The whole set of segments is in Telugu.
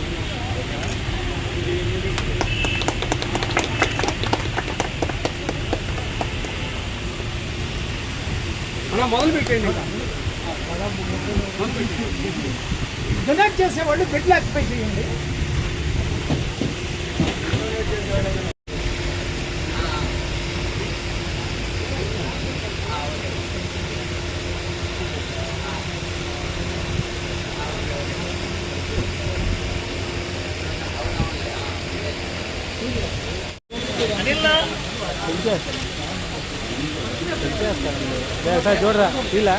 అలా మొదలు పెట్టండి డొనేట్ చేసేవాళ్ళు బెడ్ ఆక్యుపై చేయండి. సార్ చూడరా ఇలా.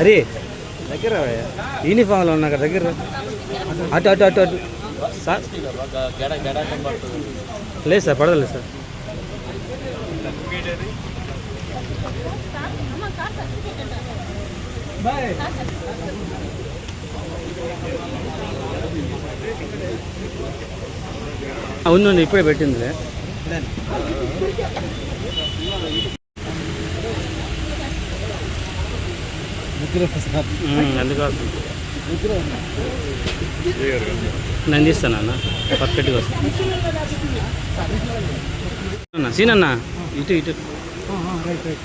అరే దగ్గర యూనిఫామ్లో ఉన్నా దగ్గర అటు అటు అటు అటు. సార్ లేదు సార్ పడదలేదు సార్. బాయ్ అవును ఇప్పుడే పెట్టిందిలే. అందుకోసం నేను తీస్తాను అన్న. పర్ఫెక్ట్గా వస్తాను సీనన్నా ఇటు ఇటు. Right right.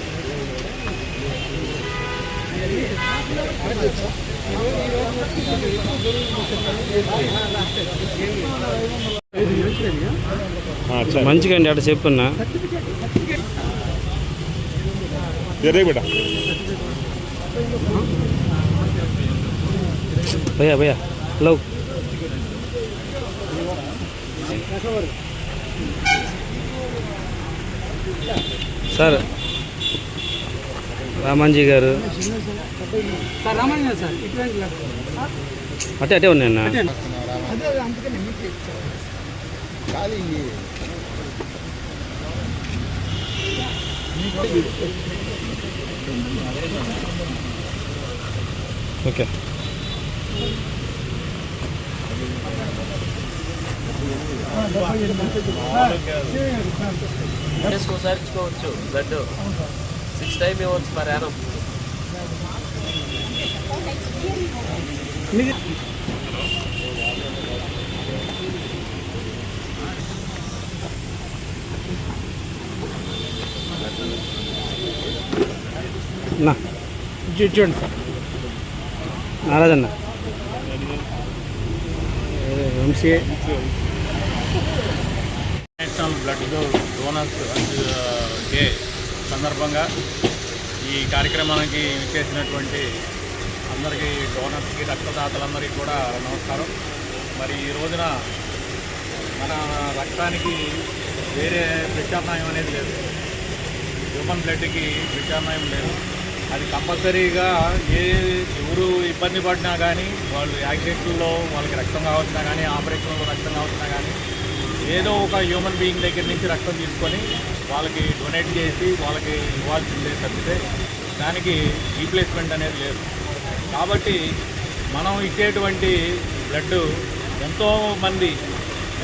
మంచిగా అండి అటు చెప్పున్నా. జరే బేటా భయ్యా భయ్యా హలో సార్. రామాంజీ గారు. సార్ రామాంజన్ సార్ ఇటువంటి. అటే అటే ఉన్నాయన్న అదే అందుకని మీకు ఓకే ఒకసారి ఇచ్చుకోవచ్చు బ్లడ్ సిక్స్ టైమ్ ఇవ్వచ్చు పర్ యానం నా. చూడండి. సార్ నారాజన్న నేషనల్ బ్లడ్ డోనర్స్ డే సందర్భంగా ఈ కార్యక్రమానికి విచ్చేసినటువంటి అందరికీ డోనర్స్కి రక్తదాతలందరికీ కూడా నమస్కారం. మరి ఈ రోజున మన రక్తానికి వేరే ప్రత్యామ్నాయం అనేది లేదు. హ్యూమన్ బ్లడ్కి ప్రత్యామ్నాయం లేదు. అది కంపల్సరీగా ఏ ఎవరు ఇబ్బంది పడినా కానీ వాళ్ళు యాక్సిడెంట్లో వాళ్ళకి రక్తం కావచ్చినా కానీ ఆపరేషన్లో రక్తం కావచ్చినా కానీ ఏదో ఒక హ్యూమన్ బీయింగ్ దగ్గర నుంచి రక్తం తీసుకొని వాళ్ళకి డొనేట్ చేసి వాళ్ళకి ఇవ్వాల్సిందే తప్పితే దానికి రీప్లేస్మెంట్ అనేది లేదు. కాబట్టి మనం ఇచ్చేటువంటి బ్లడ్ ఎంతోమంది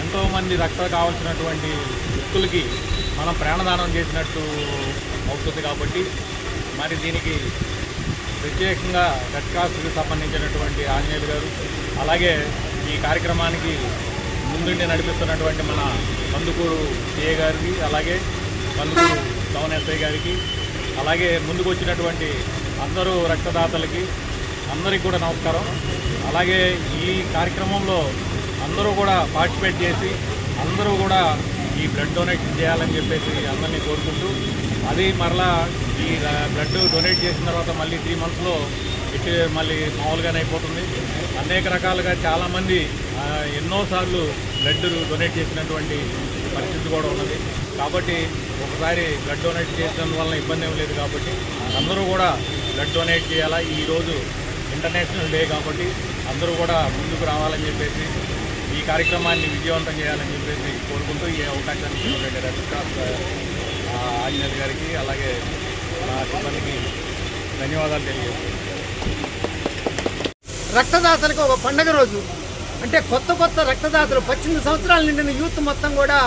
ఎంతోమంది రక్త కావాల్సినటువంటి వ్యక్తులకి మనం ప్రాణదానం చేసినట్టు అవుతుంది కాబట్టి మరి దీనికి ప్రత్యేకంగా రెడ్ క్రాస్కి సంబంధించినటువంటి ఆంజనేయులు గారు అలాగే ఈ కార్యక్రమానికి ముందుండి నడిపిస్తున్నటువంటి మన కందుకూరు సిఏ గారికి అలాగే కందుకూరు టౌన్ ఎస్ఐ గారికి అలాగే ముందుకు వచ్చినటువంటి అందరూ రక్తదాతలకి అందరికీ కూడా నమస్కారం. అలాగే ఈ కార్యక్రమంలో అందరూ కూడా పార్టిసిపేట్ చేసి అందరూ కూడా ఈ బ్లడ్ డొనేట్ చేయాలని చెప్పేసి అందరినీ కోరుకుంటూ అది మరలా ఈ బ్లడ్ డొనేట్ చేసిన తర్వాత మళ్ళీ త్రీ మంత్స్లో ఇటు మళ్ళీ మామూలుగానే అయిపోతుంది. అనేక రకాలుగా చాలామంది ఎన్నోసార్లు బ్లడ్ డొనేట్ చేసినటువంటి పరిస్థితి కూడా ఉన్నది. కాబట్టి ఒకసారి బ్లడ్ డొనేట్ చేసిన వల్ల ఇబ్బంది ఏం లేదు కాబట్టి అందరూ కూడా బ్లడ్ డొనేట్ చేయాలా? ఈరోజు ఇంటర్నేషనల్ డే కాబట్టి అందరూ కూడా ముందుకు రావాలని చెప్పేసి ఈ కార్యక్రమాన్ని విజయవంతం చేయాలని చెప్పేసి కోరుకుంటూ ఈ అవకాశాన్ని ఇచ్చినటువంటి రెడ్ క్రాస్ ఆంజనేయులు గారికి అలాగే మా సిబ్బందికి ధన్యవాదాలు తెలియజేస్తున్నాను. రక్తదాతలకు ఒక పండగ రోజు. అంటే కొత్త కొత్త రక్తదాతలు పద్దెనిమిది సంవత్సరాల నిండిన యూత్ మొత్తం కూడా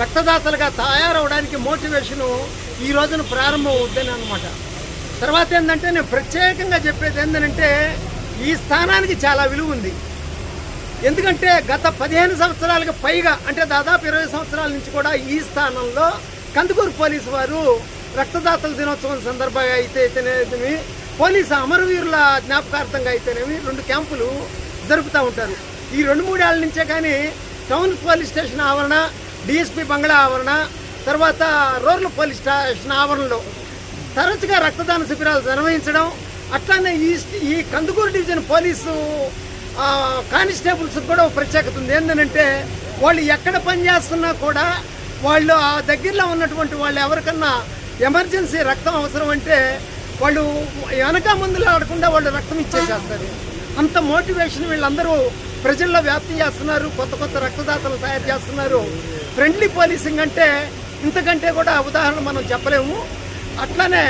రక్తదాతలుగా తయారవడానికి మోటివేషను ఈ రోజున ప్రారంభం అవుద్దని అనమాట తర్వాత ఏంటంటే నేను ప్రత్యేకంగా చెప్పేది ఏంటంటే ఈ స్థానానికి చాలా విలువ ఉంది. ఎందుకంటే గత పదిహేను సంవత్సరాలకు పైగా అంటే దాదాపు ఇరవై సంవత్సరాల నుంచి కూడా ఈ స్థానంలో కందుకూరు పోలీసు వారు రక్తదాతల దినోత్సవం సందర్భంగా అయితే అయితేనేమి పోలీసు అమరవీరుల జ్ఞాపకార్థంగా అయితేనేమి రెండు క్యాంపులు జరుపుతూ ఉంటారు. ఈ రెండు మూడేళ్ళ నుంచే కానీ టౌన్ పోలీస్ స్టేషన్ ఆవరణ డిఎస్పి బంగ్లా ఆవరణ తర్వాత రూరల్ పోలీస్ స్టేషన్ ఆవరణలో తరచుగా రక్తదాన శిబిరాలు నిర్వహించడం అట్లానే ఈ ఈ కందుకూరు డివిజన్ పోలీసు కానిస్టేబుల్స్ కూడా ఒక ప్రత్యేకత ఉంది. ఏంటంటే వాళ్ళు ఎక్కడ పనిచేస్తున్నా కూడా వాళ్ళు ఆ దగ్గరలో ఉన్నటువంటి వాళ్ళు ఎవరికన్నా ఎమర్జెన్సీ రక్తం అవసరం అంటే వాళ్ళు వెనక ముందులు ఆడకుండా వాళ్ళు రక్తం ఇచ్చేసేస్తారు. అంత మోటివేషన్ వీళ్ళందరూ ప్రజల్లో వ్యాప్తి చేస్తున్నారు. కొత్త కొత్త రక్తదాతలు తయారు చేస్తున్నారు. ఫ్రెండ్లీ పోలీసింగ్ అంటే ఇంతకంటే కూడా ఉదాహరణ మనం చెప్పలేము. అట్లానే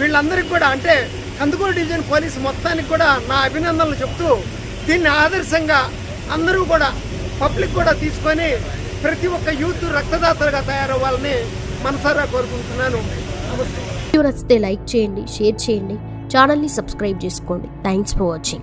వీళ్ళందరికీ కూడా అంటే కందుకూరు డివిజన్ పోలీసు మొత్తానికి కూడా నా అభినందనలు చెప్తూ దీన్ని ఆదర్శంగా అందరూ కూడా పబ్లిక్ కూడా తీసుకొని ప్రతి ఒక్క యూత్ రక్తదాతలుగా తయారవ్వాలని మనసారా కోరుకుంటున్నాను. నమస్తే. నచ్చితే లైక్ చేయండి షేర్ చేయండి ఛానల్ని సబ్స్క్రైబ్ చేసుకోండి. Thanks for watching.